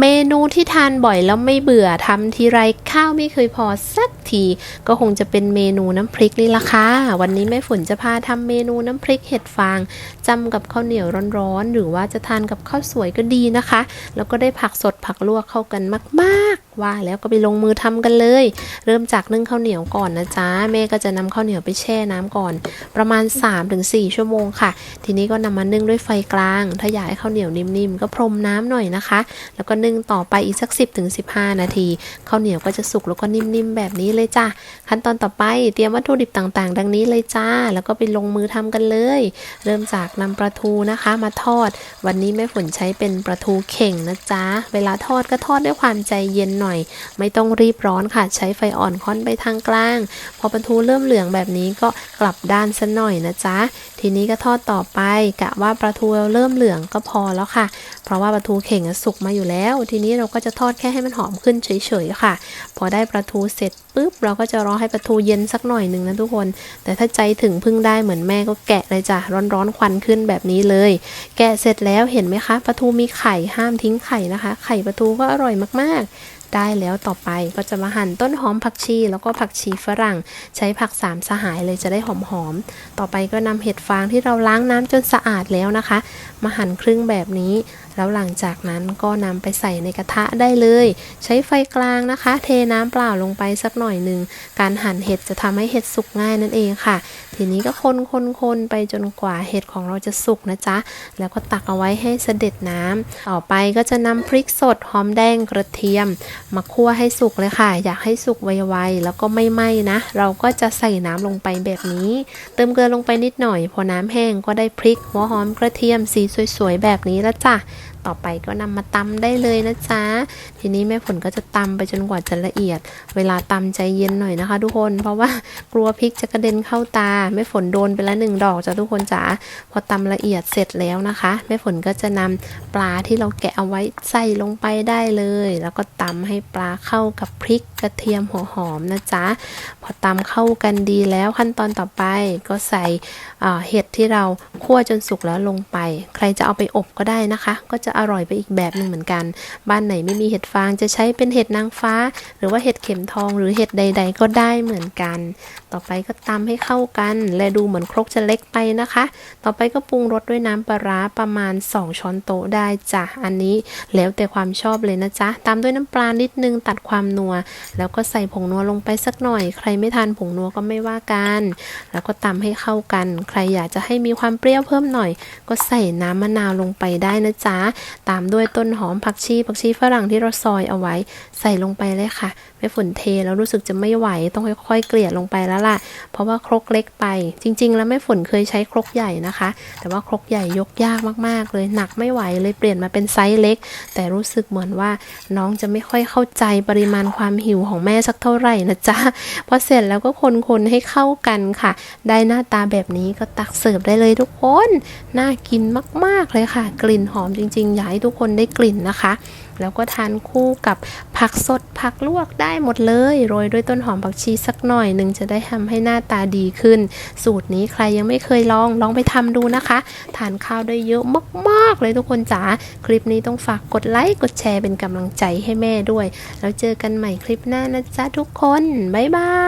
เมนูที่ทานบ่อยแล้วไม่เบื่อทำทีไรข้าวไม่เคยพอสักที ก็คงจะเป็นเมนูน้ำพริกนี่ละค่ะ วันนี้แม่ฝนจะพาทำเมนูน้ำพริกเห็ดฟางจำกับข้าวเหนียวร้อนๆ หรือว่าจะทานกับข้าวสวยก็ดีนะคะ แล้วก็ได้ผักสดผักลวกเข้ากันมากๆ ว่าแล้วก็ไปลงมือทำกันเลย เริ่มจากนึ่งข้าวเหนียวก่อนนะจ๊ะแม่ก็จะนำข้าวเหนียวไปแช่น้ำก่อน ประมาณ 3-4 ชั่วโมงค่ะ ทีนี้ก็นำมานึ่งด้วยไฟกลาง ถ้าอยากให้ข้าวเหนียวนิ่มๆ ก็พรมน้ำหน่อยนะคะ แล้วก็นึ่งต่อไปอีกสัก 10ถึง15 นาทีข้าวเหนียวก็จะสุกแล้วก็นิ่มๆ แบบนี้เลยจ้ะขั้นตอนต่อไปเตรียมวัตถุดิบต่างๆ ดังนี้เลยจ้า แล้วก็ไปลงมือทำกันเลย เริ่มจากนำปลาทูนะคะ มาทอด วันนี้แม่ฝนใช้เป็นปลาทูเข่งนะจ๊ะเวลาทอดก็ทอดด้วยความใจเย็นหน่อยไม่ต้องรีบร้อนค่ะ ใช้ไฟอ่อนค่อนไปทางกลาง พอปลาทูเริ่มเหลืองแบบนี้ก็กลับด้านซะหน่อยนะจ๊ะ ทีนี้ก็ทอดต่อไปกะว่าปลาทูเริ่มเหลืองก็พอแล้วค่ะ เพราะว่าปลาทูเข่งสุกมาอยู่แล้ว ทีนี้เราก็จะทอดแค่ให้มันหอมขึ้นเฉยๆค่ะ พอได้ปลาทูเสร็จปุ๊บเราก็จะรอให้ปลาทูเย็นสักหน่อยหนึ่งนะทุกคน แต่ถ้าใจถึงพึ่งได้เหมือนแม่ก็แกะเลยจ้ะร้อนๆควันขึ้นแบบนี้เลย แกะเสร็จแล้วเห็นไหมคะปลาทูมีไข่ห้ามทิ้งไข่นะคะ ไข่ปลาทูก็อร่อยมากๆ ได้แล้วต่อไปก็จะมาหั่นต้นหอมผักชี แล้วก็ผักชีฝรั่ง ใช้ผักสามสหายเลยจะได้หอมๆต่อไปก็นำเห็ดฟางที่เราล้างน้ำจนสะอาดแล้วนะคะ มาหั่นครึ่งแบบนี้ แล้วหลังจากนั้นก็นำไปใส่ในกระทะได้เลย ใช้ไฟกลางนะคะ เทน้ำเปล่าลงไปสักหน่อยหนึ่งการหั่นเห็ดจะทำให้เห็ดสุกง่ายนั่นเองค่ะ ทีนี้ก็คนคนคนไปจนกว่าเห็ดของเราจะสุกนะจ๊ะแล้วก็ตักเอาไว้ให้เสด็จน้ำต่อไปก็จะนำพริกสดหอมแดงกระเทียมมาคั่วให้สุกเลยค่ะ อยากให้สุกไวๆแล้วก็ไม่ไหม้นะ เราก็จะใส่น้ำลงไปแบบนี้ เติมเกลือลงไปนิดหน่อย พอน้ำแห้งก็ได้พริกหัวหอมกระเทียมสีสวยๆแบบนี้แล้วจ้ะต่อไปก็นำมาตำได้เลยนะจ๊ะ ทีนี้แม่ฝนก็จะตำไปจนกว่าจะละเอียด เวลาตำใจเย็นหน่อยนะคะ ทุกคน เพราะว่ากลัวพริกจะกระเด็นเข้าตา แม่ฝนโดนไปล้วหนึ่งดอกจ้ะทุกคนจ๋า พอตำละเอียดเสร็จแล้วนะคะ แม่ฝนก็จะนำปลาที่เราแกะเอาไว้ใส่ลงไปได้เลย แล้วก็ตำให้ปลาเข้ากับพริกกระเทียมหัวหอมนะจ๊ะ พอตำเข้ากันดีแล้วขั้นตอนต่อไปก็ใส่เห็ดที่เราคั่วจนสุกแล้วลงไป ใครจะเอาไปอบก็ได้นะคะ ก็จะอร่อยไปอีกแบบหนึ่งเหมือนกัน บ้านไหนไม่มีเห็ดฟางจะใช้เป็นเห็ดนางฟ้า หรือว่าเห็ดเข็มทองหรือเห็ดใด ๆ ก็ได้เหมือนกันต่อไปก็ตำให้เข้ากัน และดูเหมือนครกจะเล็กไปนะคะ ต่อไปก็ปรุงรสด้วยน้ำปลาร้าประมาณ 2 ช้อนโต๊ะได้จ้ะ อันนี้แล้วแต่ความชอบเลยนะจ๊ะ ตามด้วยน้ำปลานิดนึงตัดความนัว แล้วก็ใส่ผงนัวลงไปสักหน่อย ใครไม่ทานผงนัวก็ไม่ว่ากัน แล้วก็ตำให้เข้ากัน ใครอยากจะให้มีความเปรี้ยวเพิ่มหน่อย ก็ใส่น้ำมะนาวลงไปได้นะจ๊ะ ตามด้วยต้นหอมผักชีผักชีฝรั่งที่เราซอยเอาไว้ ใส่ลงไปเลยค่ะแม่ฝนเทแล้วรู้สึกจะไม่ไหวต้องค่อยๆเกลี่ยลงไปแล้วล่ะ เพราะว่าครกเล็กไป จริง ๆ แล้วแม่ฝนเคยใช้ครกใหญ่นะคะ แต่ว่าครกใหญ่ยกยากมากๆ เลยหนักไม่ไหวเลยเปลี่ยนมาเป็นไซส์เล็ก แต่รู้สึกเหมือนว่าน้องจะไม่ค่อยเข้าใจปริมาณความหิวของแม่สักเท่าไหร่นะจ๊ะพอเสร็จแล้วก็คนๆให้เข้ากันค่ะ ได้หน้าตาแบบนี้ก็ตักเสิร์ฟได้เลยทุกคน น่ากินมากๆเลยค่ะ กลิ่นหอมจริงๆอยากให้ทุกคนได้กลิ่นนะคะ แล้วก็ทานคู่กับผักสดผักลวกได้หมดเลย โรยด้วยต้นหอมผักชีสักหน่อยหนึ่งจะได้ทำให้หน้าตาดีขึ้น สูตรนี้ใครยังไม่เคยลองลองไปทำดูนะคะ ทานข้าวได้เยอะมากๆเลยทุกคนจ๋าคลิปนี้ต้องฝากกดไลค์กดแชร์เป็นกำลังใจให้แม่ด้วย แล้วเจอกันใหม่คลิปหน้านะจ๊ะทุกคนบ๊ายบาย